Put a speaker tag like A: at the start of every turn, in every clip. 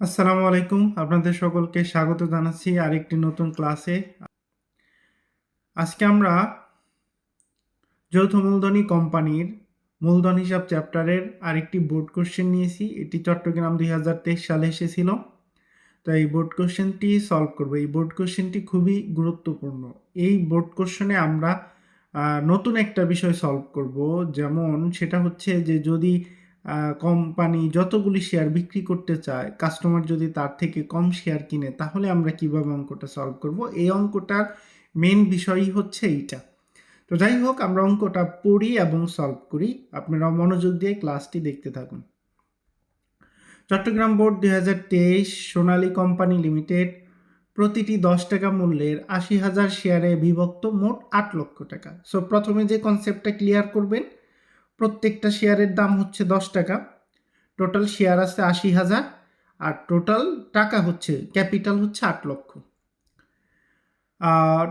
A: আসসালামু আলাইকুম। আপনাদের সকলকে স্বাগত জানাচ্ছি আরেকটি নতুন ক্লাসে। আজকে আমরা যৌথ মূলধনী কোম্পানির মূলধন হিসাব চ্যাপ্টারের আরেকটি বোর্ড কোশ্চেন নিয়েছি। এটি চট্টগ্রাম দুই হাজার তেইশ সালে এসেছিল। তো এই বোর্ড কোশ্চেনটি সলভ করব। এই বোর্ড কোশ্চেনটি খুবই গুরুত্বপূর্ণ। এই বোর্ড কোশ্চেনে আমরা নতুন একটা বিষয় সলভ করব। যেমন সেটা হচ্ছে যে যদি কোম্পানি যতগুলি শেয়ার বিক্রি করতে চায় কাস্টমার যদি তার থেকে কম শেয়ার কিনে, তাহলে আমরা কীভাবে অঙ্কটা সলভ করব? এই অঙ্কটার মেন বিষয়ই হচ্ছে এইটা। তো যাই হোক, আমরা অঙ্কটা পড়ি এবং সলভ করি। আপনারা মনোযোগ দিয়ে ক্লাসটি দেখতে থাকুন। চট্টগ্রাম বোর্ড দুই হাজার তেইশ, সোনালী কোম্পানি লিমিটেড, প্রতিটি দশ টাকা মূল্যের আশি হাজার শেয়ারে বিভক্ত মোট আট লক্ষ টাকা। সো প্রথমে যে কনসেপ্টটা ক্লিয়ার করবেন প্রত্যেকটা শেয়ারের দাম হচ্ছে দশ টাকা। টোটাল শেয়ার আছে আশি হাজার আর টোটাল টাকা হচ্ছে ক্যাপিটাল হচ্ছে আট লক্ষ।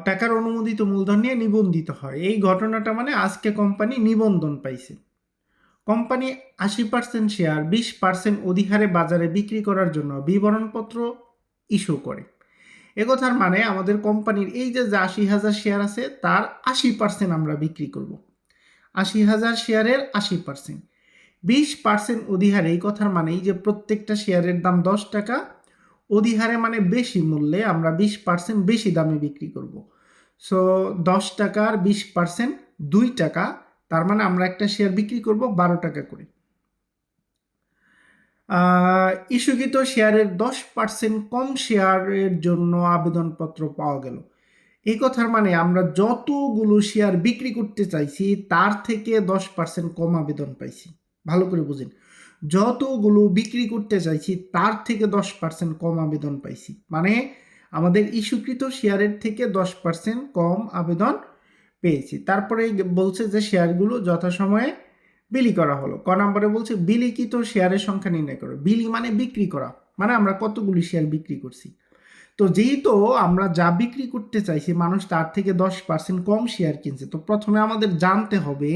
A: টাকার অনুমোদিত মূলধন নিয়ে নিবন্ধিত হয়। এই ঘটনাটা মানে আজকে কোম্পানি নিবন্ধন পাইছে। কোম্পানি আশি পার্সেন্ট শেয়ার বিশ পার্সেন্ট অধিহারে বাজারে বিক্রি করার জন্য বিবরণপত্র ইস্যু করে। একথার মানে আমাদের কোম্পানির এই যে আশি হাজার শেয়ার আছে, তার আশি পার্সেন্ট আমরা বিক্রি করব। আশি হাজার শেয়ারের আশি পার্সেন্ট বিশ পার্সেন্ট অধিহারে এই কথার মানে যে প্রত্যেকটা শেয়ারের দাম দশ টাকা, অধিহারে মানে বেশি মূল্যে আমরা বিশ পার্সেন্ট বেশি দামে বিক্রি করব। সো দশ টাকার বিশ পার্সেন্ট দুই টাকা, তার মানে আমরা একটা শেয়ার বিক্রি করব বারো টাকা করে। ইস্যুকৃত শেয়ারের দশ পার্সেন্ট কম শেয়ারের জন্য আবেদনপত্র পাওয়া গেল। এই কথার মানে আমরা যতগুলো শেয়ার বিক্রি করতে চাইছি, তার থেকে দশ পার্সেন্ট কম আবেদন পাইছি। ভালো করে বুঝেন। যতগুলো বিক্রি করতে চাইছি, তার থেকে দশ পার্সেন্ট কম আবেদন পাইছি। মানে আমাদের ইস্যুকৃত শেয়ারের থেকে দশ পার্সেন্ট কম আবেদন পেয়েছি। তারপরে বলছে যে শেয়ারগুলো যথাসময়ে বিলি করা হলো। ক নম্বরে বলছে বিলিখিত শেয়ারের সংখ্যা নির্ণয় করো। বিলি মানে বিক্রি করা। মানে আমরা কতগুলি শেয়ার বিক্রি করছি। তো যেহেতু আমরা যা বিক্রি করতে চাইছি মানুষ তার থেকে দশ পার্সেন্ট কম শেয়ার কিনছে। তো প্রথমে আমাদের জানতে হবে,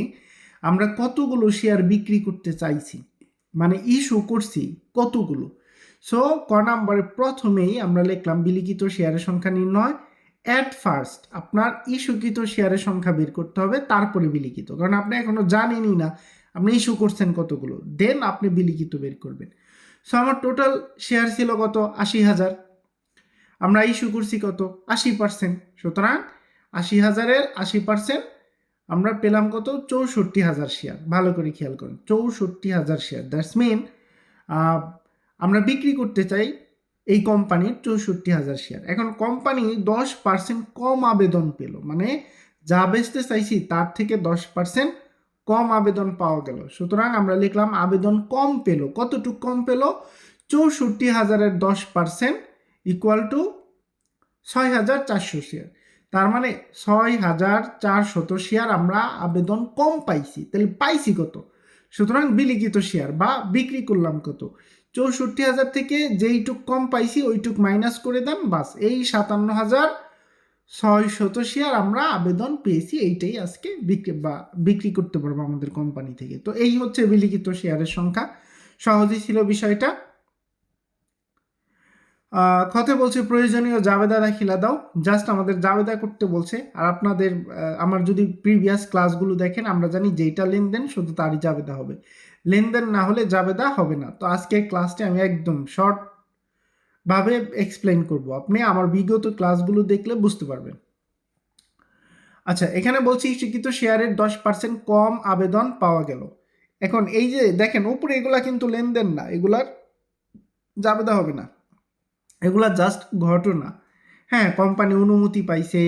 A: আমরা কতগুলো শেয়ার বিক্রি করতে চাইছি? মানে ইস্যু করছি কতগুলো? সো ক নাম্বারে প্রথমেই আমরা লিখলাম বিলিখিত শেয়ারের সংখ্যা নির্ণয়। অ্যাট ফার্স্ট আপনার ইস্যুকৃত শেয়ারের সংখ্যা বের করতে হবে, তারপরে বিলিখিত। কারণ আপনি এখনও জানেনই না, আপনি ইস্যু করছেন কতগুলো। দেন আপনি বিলিখিত বের করবেন। সো আমার টোটাল শেয়ার ছিল কত? আশি হাজার। আমরা ইস্যু করছি কত? আশি পার্সেন্ট সুতরাং আশি হাজারের আশি পার্সেন্ট আমরা পেলাম কত? চৌষট্টি হাজার শেয়ার ভালো করে খেয়াল করুন, চৌষট্টি হাজার শেয়ার দ্যাটস মিন আমরা বিক্রি করতে চাই এই কোম্পানির চৌষট্টি হাজার শেয়ার এখন কোম্পানি দশ পার্সেন্ট কম আবেদন পেল। মানে যা বেচতে চাইছি তার থেকে দশ পার্সেন্ট কম আবেদন পাওয়া গেল। সুতরাং আমরা লিখলাম আবেদন কম পেল। কতটুকু কম পেল? চৌষট্টি হাজারের দশ পার্সেন্ট ইকুয়াল টু ছয় হাজার চারশো শেয়ার তার মানে ছয় হাজার চারশত শেয়ার আমরা আবেদন কম পাইছি। তাহলে পাইছি কত? সুতরাং বিলিখিত শেয়ার বা বিক্রি করলাম কত? চৌষট্টি হাজার থেকে যেইটুক কম পাইছি, ওইটুক মাইনাস করে দেন, বাস এই সাতান্ন হাজার ছয় শত শেয়ার আমরা আবেদন পেয়েছি, এইটাই আজকে বিক্রি বা বিক্রি করতে পারব আমাদের কোম্পানি থেকে। তো এই হচ্ছে বিলিখিত শেয়ারের সংখ্যা। সহজই ছিল বিষয়টা। কথা বলছে, প্রয়োজনীয় জাবেদা দাখিলা দাও। জাস্ট আমাদের জাবেদা করতে বলছে। আর আপনাদের আমার যদি প্রিভিয়াস ক্লাসগুলো দেখেন, আমরা জানি যেইটা লেনদেন, শুধু তারই জাবেদা হবে। লেনদেন না হলে জাবেদা হবে না। তো আজকে ক্লাসটি আমি একদম শর্ট ভাবে এক্সপ্লেন করব। আপনি আমার বিগত ক্লাসগুলো দেখলে বুঝতে পারবেন। আচ্ছা এখানে বলছি শিক্ষিত শেয়ারের দশ পার্সেন্ট কম আবেদন পাওয়া গেল। এখন এই যে, দেখেন, উপরে এগুলা কিন্তু লেনদেন না। এগুলার জাবেদা হবে না। এগুলা জাস্ট ঘটনা। হ্যাঁ কোম্পানি অনুমতি পাইছে,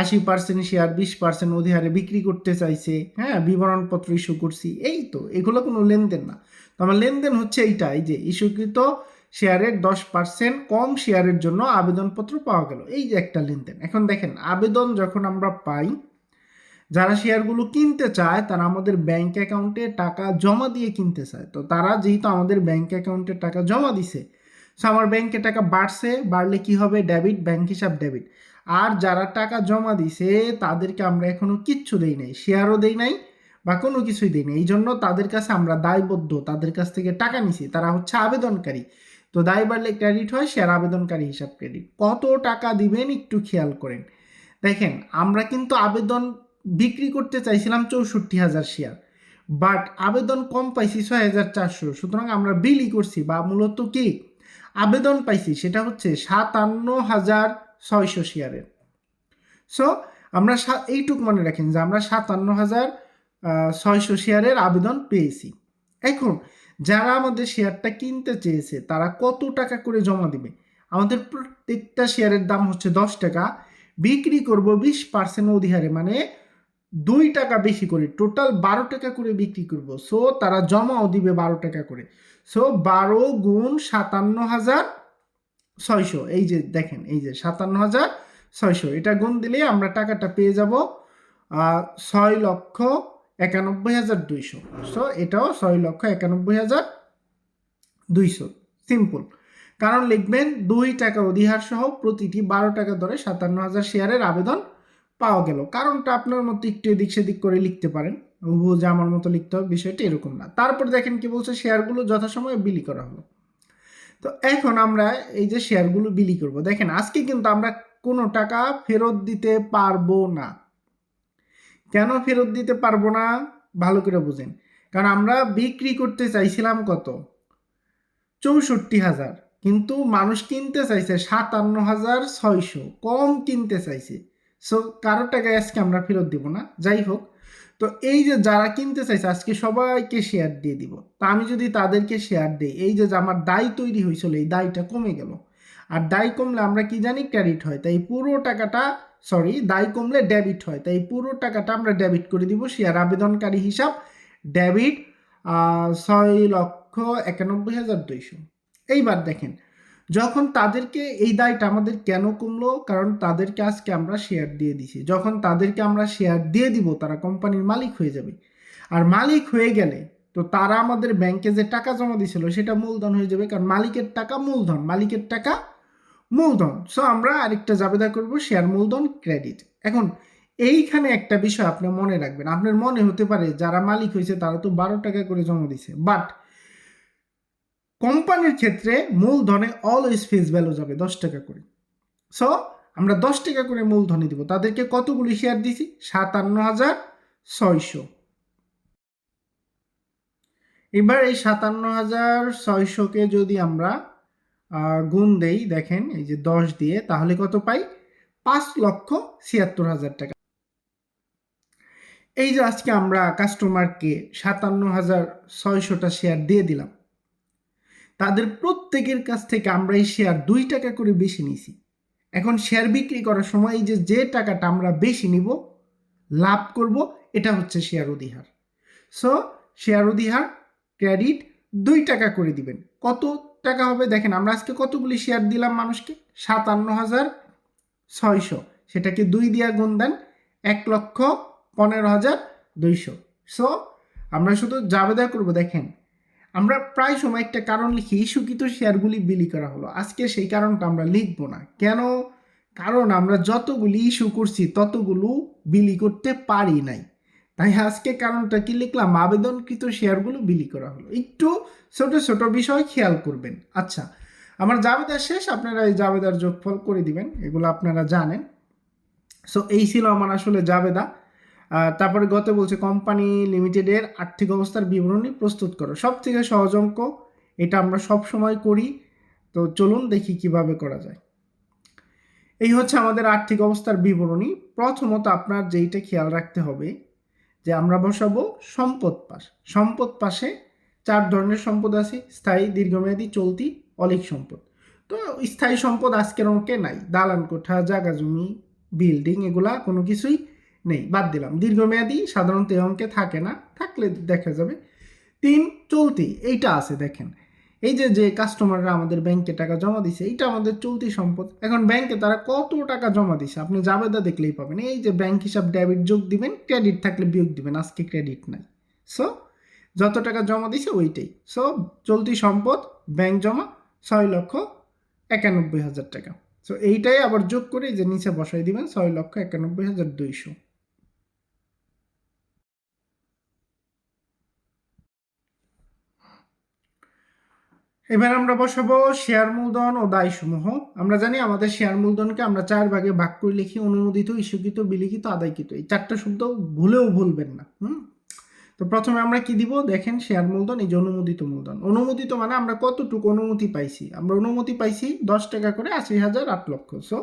A: আশি পার্সেন্ট শেয়ার বিশ পার্সেন্ট অধিহারে বিক্রি করতে চাইছে হ্যাঁ বিবরণপত্র ইস্যু করছি, এই তো, এগুলো কোনো লেনদেন না। তো আমার লেনদেন হচ্ছে এইটাই যে ইস্যুকৃত শেয়ারের দশ পার্সেন্ট কম শেয়ারের জন্য আবেদনপত্র পাওয়া গেল, এই যে একটা লেনদেন। এখন দেখেন, আবেদন যখন আমরা পাই, যারা শেয়ারগুলো কিনতে চায়, তারা আমাদের ব্যাংক অ্যাকাউন্টে টাকা জমা দিয়ে কিনতে চায়। তো তারা যেহেতু আমাদের ব্যাংক অ্যাকাউন্টে টাকা জমা দিছে সো আমার ব্যাংকে টাকা বাড়ছে, বাড়লে কি হবে? ডেবিট ব্যাংক হিসাব ডেবিট আর যারা টাকা জমা দিছে, তাদেরকে আমরা এখনও কিচ্ছু দেই নাই শেয়ারও দেই নাই বা কোনো কিছুই দেই নাই। এই জন্য তাদের কাছে আমরা দায়বদ্ধ, তাদের কাছ থেকে টাকা নিছি। তারা হচ্ছে আবেদনকারী। তো দায় বাড়লে ক্রেডিট হয় শেয়ার আবেদনকারী হিসাব ক্রেডিট কত টাকা দিবেন একটু খেয়াল করেন। দেখেন, আমরা কিন্তু আবেদন বিক্রি করতে চাইছিলাম চৌষট্টি হাজার শেয়ার বাট আবেদন কম পাইছি ছয় হাজার চারশো। সুতরাং আমরা বিলি করছি বা মূলত কি? আবেদন পাইছি, সেটা হচ্ছে সাতান্ন হাজার ছয়শো শেয়ারের। সো আমরা এইটুক মনে রাখেন যে আমরা সাতান্ন হাজার ছয়শো শেয়ারের আবেদন পেয়েছি। এখন, যারা আমাদের শেয়ারটা কিনতে চেয়েছে, তারা কত টাকা করে জমা দিবে? আমাদের প্রত্যেকটা শেয়ারের দাম হচ্ছে দশ টাকা, বিক্রি করব বিশ পার্সেন্ট অধিহারে মানে দুই টাকা বেশি করে টোটাল বারো টাকা করে বিক্রি করব। সো তারা জমাও দিবে বারো টাকা করে। সো বারো গুণ সাতান্ন হাজার ছয়শো। এই যে দেখেন, এই যে সাতান্ন হাজার ছয়শো। এটা গুণ দিলে আমরা টাকাটা পেয়ে যাব ছয় লক্ষ একানব্বই হাজার দুইশো। সো এটাও ছয় লক্ষ একানব্বই হাজার দুইশো। সিম্পল কারণ লিখবেন, দুই টাকা অধিহার সহ প্রতিটি বারো টাকা ধরে সাতান্ন হাজার শেয়ারের আবেদন পাওয়া গেল। কারণটা আপনার মতো একটু এদিক সেদিক করে লিখতে পারেন। হুবহু যে আমার মতো লিখতে হবে, বিষয়টা এরকম না। তারপর দেখেন কি বলছে, শেয়ারগুলো যথাসময়ে বিলি করা হলো। তো এখন আমরা এই যে শেয়ারগুলো বিলি করব, দেখেন আজকে কিন্তু আমরা কোনো টাকা ফেরত দিতে পারব না। কেন ফেরত দিতে পারব না? ভালো করে বুঝেন। কারণ আমরা বিক্রি করতে চাইছিলাম কত? চৌষট্টি হাজার। কিন্তু মানুষ কিনতে চাইছে সাতান্ন হাজার ছয়শো। কম কিনতে চাইছে। সো কারও টাকায় আজকে আমরা ফেরত দিব না। যাই হোক, তো এই যে যারা কিনতে চাইছে, আজকে সবাইকে শেয়ার দিয়ে দিব। তা আমি যদি তাদেরকে শেয়ার দিই, এই যে যে আমার দায় তৈরি হয়েছিল, এই দায়টা কমে গেল। আর দায় কমলে আমরা কি জানি ক্রেডিট হয়। তাই পুরো টাকাটা সরি দায় কমলে ডেবিট হয়। তাই পুরো টাকাটা আমরা ডেবিট করে দিব শেয়ার আবেদনকারী হিসাব ডেবিট ছয় লক্ষ একানব্বই হাজার দুইশো। এইবার দেখেন যখন তাদেরকে এই দায়টা আমাদের কেন কমলো? কারণ তাদেরকে আজকে আমরা শেয়ার দিয়ে দিছি। যখন তাদেরকে আমরা শেয়ার দিয়ে দিব, তারা কোম্পানির মালিক হয়ে যাবে। আর মালিক হয়ে গেলে তো তারা আমাদের ব্যাংকে যে টাকা জমা দিছিল, সেটা মূলধন হয়ে যাবে। কারণ মালিকের টাকা মূলধন, মালিকের টাকা মূলধন। সো আমরা আরেকটা জাবেদা করব শেয়ার মূলধন ক্রেডিট এখন, এইখানে একটা বিষয় আপনি মনে রাখবেন। আপনার মনে হতে পারে, যারা মালিক হয়েছে, তারা তো বারো টাকা করে জমা দিছে। বাট কোম্পানির ক্ষেত্রে মূলধনে অলওয়েজ ফেস ভ্যালু যাবে দশ টাকা করে। সো আমরা দশ টাকা করে মূলধনে দিব। তাদেরকে কতগুলি শেয়ার দিছি? সাতান্ন হাজার ছয়শো। এবার এই সাতান্ন হাজার ছয়শোকে যদি আমরা গুণ দেই, দেখেন, এই যে দশ দিয়ে, তাহলে কত পাই? পাঁচ লক্ষ ছিয়াত্তর হাজার টাকা। এই যে আজকে আমরা কাস্টমারকে সাতান্ন হাজার ছয়শোটা শেয়ার দিয়ে দিলাম। তাদের প্রত্যেকের কাছ থেকে আমরা এই শেয়ার দুই টাকা করে বেশি নিছি এখন শেয়ার বিক্রি করার সময় যে যে টাকাটা আমরা বেশি নিব, লাভ করব, এটা হচ্ছে শেয়ার অধিহার। সো শেয়ার অধিহার ক্রেডিট দুই টাকা করে দিবেন। কত টাকা হবে দেখেন, আমরা আজকে কতগুলি শেয়ার দিলাম মানুষকে? সাতান্ন হাজার ছয়শো। সেটাকে দুই দিয়া গুণ দেন, এক লক্ষ পনেরো হাজার দুইশো। সো আমরা শুধু জাবেদা করব, দেখেন আমরা প্রায় সময় একটা কারণ লিখি ইস্যুকৃত শেয়ারগুলি বিলি করা হলো। আজকে সেই কারণটা আমরা লিখব না। কেন? কারণ আমরা যতগুলি ইস্যু করছি, ততগুলো বিলি করতে পারি নাই। তাই আজকে কারণটা কি লিখলাম? আবেদনকৃত শেয়ারগুলো বিলি করা হলো। একটু ছোট ছোট বিষয় খেয়াল করবেন। আচ্ছা আমার জাবেদার শেষ। আপনারা এই জাবেদার যোগফল করে দিবেন। এগুলো আপনারা জানেন। সো এই ছিল আমার আসলে জাবেদা তারপরে গত বলছে কোম্পানি লিমিটেডের আর্থিক অবস্থার বিবরণী প্রস্তুত করো। সব থেকে সহজ অঙ্ক, এটা আমরা সব সময় করি। তো চলুন দেখি কীভাবে করা যায়। এই হচ্ছে আমাদের আর্থিক অবস্থার বিবরণী। প্রথমত আপনার যেইটা খেয়াল রাখতে হবে, যে আমরা বসাবো সম্পদ পাশ। সম্পদ পাশে চার ধরনের সম্পদ আছে, স্থায়ী, দীর্ঘমেয়াদী, চলতি, অলিক সম্পদ। তো স্থায়ী সম্পদ আজকের অঙ্কে নাই। দালান কোঠা জাগা জমি, বিল্ডিং, এগুলা কোনো কিছুই নেই, বাদ দিলাম। দীর্ঘমেয়াদী সাধারণত এই অঙ্কে থাকে না, থাকলে দেখা যাবে। তিন, চলতি, এইটা আছে, দেখেন। এই যে যে কাস্টমাররা আমাদের ব্যাংকে টাকা জমা দিছে, এইটা আমাদের চলতি সম্পদ। এখন ব্যাংকে তারা কত টাকা জমা দিছে, আপনি জাবেদা দেখলেই পাবেন। এই যে ব্যাংক হিসাব ডেবিট যোগ দিবেন ক্রেডিট থাকলে বিয়োগ দিবেন, আজকে ক্রেডিট নাই। সো যত টাকা জমা দিছে, ওইটাই। সো চলতি সম্পদ ব্যাংক জমা, ছয় লক্ষ একানব্বই হাজার টাকা। সো এইটাই আবার যোগ করে যে, নিচে বসাই দিবেন, ছয় লক্ষ একানব্বই হাজার দুইশো। এবার আমরা বসাবো শেয়ার মূলধন ও দায়সমূহ। আমরা জানি আমাদের শেয়ার মূলধনকে আমরা চার ভাগে ভাগ করে লিখি, অনুমোদিত, ইস্যুকৃত, বিলিখিত, আদায়কৃত। এই চারটা শব্দ ভুলেও ভুলবেন না, হুম? তো প্রথমে আমরা কি দিব? দেখেন শেয়ার মূলধন, এই যে অনুমোদিত মূলধন। অনুমোদিত মানে আমরা কতটুকু অনুমতি পাইছি? আমরা অনুমতি পাইছি দশ টাকা করে আশি হাজার আট লক্ষ। সো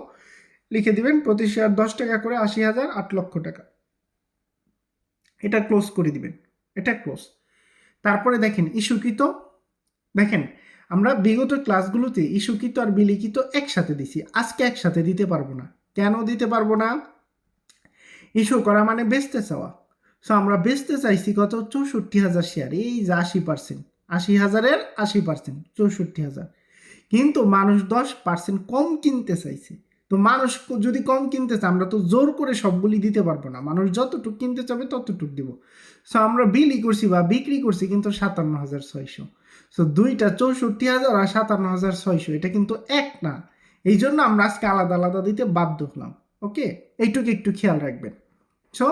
A: লিখে দিবেন, প্রতি শেয়ার দশ টাকা করে আশি হাজার আট লক্ষ টাকা। এটা ক্লোজ করে দিবেন। এটা ক্লোজ তারপরে দেখেন, ইস্যুকৃত। দেখেন আমরা বিগত ক্লাসগুলোতে ইস্যুকৃত আর বিলিখিত একসাথে দিছি। আজকে একসাথে দিতে পারব না। কেন দিতে পারব না? ইস্যু করা মানে বেচতে চাওয়া। সো আমরা বেচতে চাইছি কত? চৌষট্টি হাজার শেয়ার এই যে আশি পার্সেন্ট আশি হাজারের আশি পার্সেন্ট চৌষট্টি হাজার। কিন্তু মানুষ দশ পার্সেন্ট কম কিনতে চাইছে। তো মানুষ যদি কম কিনতে চায়, আমরা তো জোর করে সবগুলি দিতে পারব না। মানুষ যতটুকু কিনতে চাবে, ততটুকু দিব। সো আমরা বিলি করছি বা বিক্রি করছি কিন্তু সাতান্ন হাজার ছয়শো। সো দুইটা চৌষট্টি হাজার আর সাতান্ন হাজার ছয়শো, এটা কিন্তু এক না। এই জন্য আমরা আজকে আলাদা আলাদা দিতে বাধ্য হলাম, ওকে? এইটুকু একটু খেয়াল রাখবেন। সো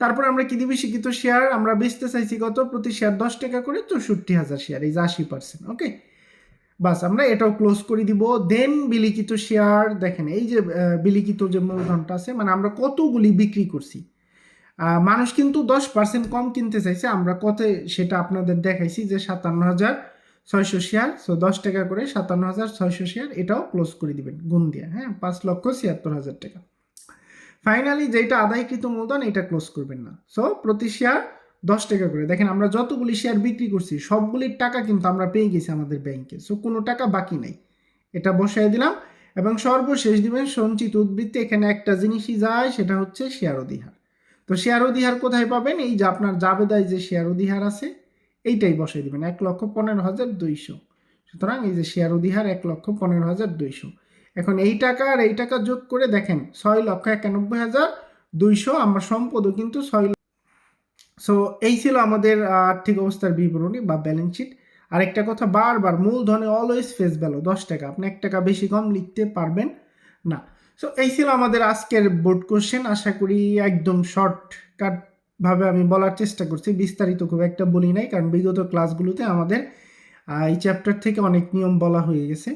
A: তারপর আমরা কি দিবি? শিক্ষিত শেয়ার, আমরা বেচতে চাইছি কত? প্রতি শেয়ার দশ টাকা করে চৌষট্টি হাজার শেয়ার, এই যে আশি পার্সেন্ট, ওকে? বাস, আমরা এটাও ক্লোজ করে দিব। দেন বিলিখিত শেয়ার, দেখেন, এই যে বিলিখিত যে মূলধনটা আছে মানে আমরা কতগুলি বিক্রি করছি। মানুষ কিন্তু দশ পার্সেন্ট কম কিনতে চাইছে, আমরা কত সেটা আপনাদের দেখাইছি যে সাতান্ন হাজার ছয়শো শেয়ার সো দশ টাকা করে সাতান্ন হাজার ছয়শো শেয়ার এটাও ক্লোজ করে দিবেন, গুণ দিয়ে হ্যাঁ? পাঁচ লক্ষ ছিয়াত্তর হাজার টাকা। ফাইনালি যেটা আদায়কৃত মূলধন, এটা ক্লোজ করবেন না। সো প্রতি শেয়ার দশ টাকা করে। দেখেন, আমরা যতগুলি শেয়ার বিক্রি করছি সবগুলির টাকা কিন্তু আমরা পেয়ে গেছি আমাদের ব্যাংকে সো কোনো টাকা বাকি নাই। এটা বসাই দিলাম, এবং সর্বশেষ দিবেন সঞ্চিত উদ্বৃত্তি। এখানে একটা জিনিসই যায়, সেটা হচ্ছে শেয়ার অধিহার। তো শেয়ার অধিহার কোথায় পাবেন? এই যে আপনার জাবেদায় যে শেয়ার অধিহার আছে এইটাই বসাই দিবেন, এক লক্ষ পনেরো হাজার দুইশো। সুতরাং এই যে শেয়ার অধিহার এক লক্ষ পনেরো হাজার দুইশো। এখন এই টাকা আর এই টাকা যোগ করে দেখেন, ছয় লক্ষ একানব্বই হাজার দুইশো আমার সম্পদও কিন্তু ছয় সো এই ছিল আমাদের আর্থিক অবস্থার বিবরণী বা ব্যালেন্স শিট আরেকটা কথা, বারবার মূলধনে অলওয়েজ ফেস ভ্যালু দশ টাকা। আপনি এক টাকা বেশি কম লিখতে পারবেন না। সো এই ছিল আমাদের আজকের বোর্ড কোশ্চেন আশা করি একদম শর্টকাট ভাবে আমি বলার চেষ্টা করছি, বিস্তারিত খুব একটা বলি নাই, কারণ বিগত ক্লাসগুলোতে আমাদের এই চ্যাপ্টার থেকে অনেক নিয়ম বলা হয়ে গেছে।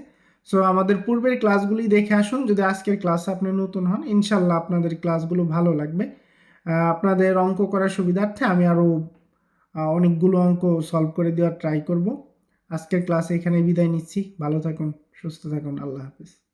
A: সো আমাদের পূর্বের ক্লাসগুলি দেখে আসুন, যদি আজকের ক্লাসে আপনি নতুন হন, ইনশাল্লাহ আপনাদের ক্লাসগুলো ভালো লাগবে। আপনাদের অঙ্ক করার সুবিধার্থে আমি আরও অনেকগুলো অঙ্ক সলভ করে দেওয়ার ট্রাই করব। আজকের ক্লাসে এখানে বিদায় নিচ্ছি, ভালো থাকুন, সুস্থ থাকুন, আল্লাহ হাফিজ।